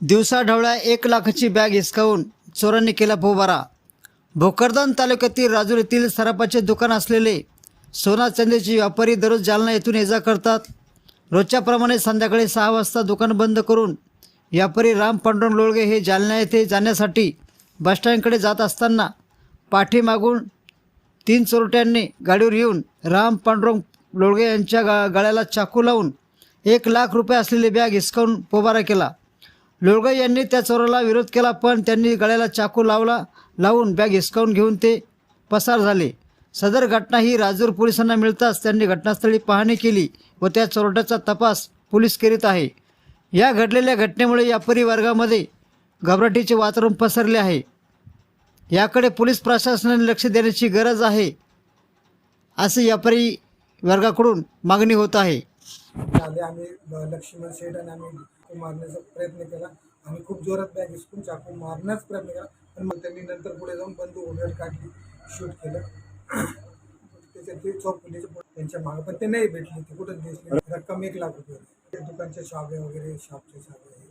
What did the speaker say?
दिवसाढवळ्या एक लाखाची बॅग हिसकावून चोरांनी केला पोबारा. भोकरदन तालुक्यातील राजूर येथील सरापाचे दुकान असलेले सोना चांदीचे व्यापारी दररोज जालना येथून ये जा करतात. रोजच्याप्रमाणे संध्याकाळी सहा वाजता दुकान बंद करून व्यापारी राम पांडुरंग लोळगे हे जालना येथे जाण्यासाठी बसस्टँडकडे जात असताना पाठीमागून तीन चोरट्यांनी गाडीवर येऊन राम पांडुरंग लोळगे यांच्या गा गळ्याला चाकू लावून एक लाख रुपये असलेली बॅग हिसकावून पोबारा केला. लोळगे यांनी त्या चोराला विरोध केला पण त्यांनी गळ्याला चाकू लावला लावून बॅग हिसकावून घेऊन ते पसार झाले. सदर घटना ही राजूर पोलिसांना मिळताच त्यांनी घटनास्थळी पाहणी केली व त्या चोरट्याचा तपास पोलीस करीत आहे. या घडलेल्या घटनेमुळे या वर्गामध्ये घबराटीचे वातावरण पसरले आहे. याकडे पोलीस प्रशासनाने लक्ष देण्याची गरज आहे असे व्यापारी वर्गाकडून मागणी होत आहे. आम्ही लक्ष्मण शेठ आणि आम्ही चाकू मारण्याचा प्रयत्न केला. आणि खूप जोरात बॅग हिसकून चाकू मारण्याचा प्रयत्न केला. पण मग त्यांनी नंतर पुढे जाऊन बंदूक वगैरे काढली शूट केलं. त्याच्यात ते चौक पोलीस त्यांच्या मागे. पण ते नाही भेटले ते कुठंच दिसली रक्कम एक लाख रुपये ते दुकानच्या शाबे वगैरे शॉपचे शाबे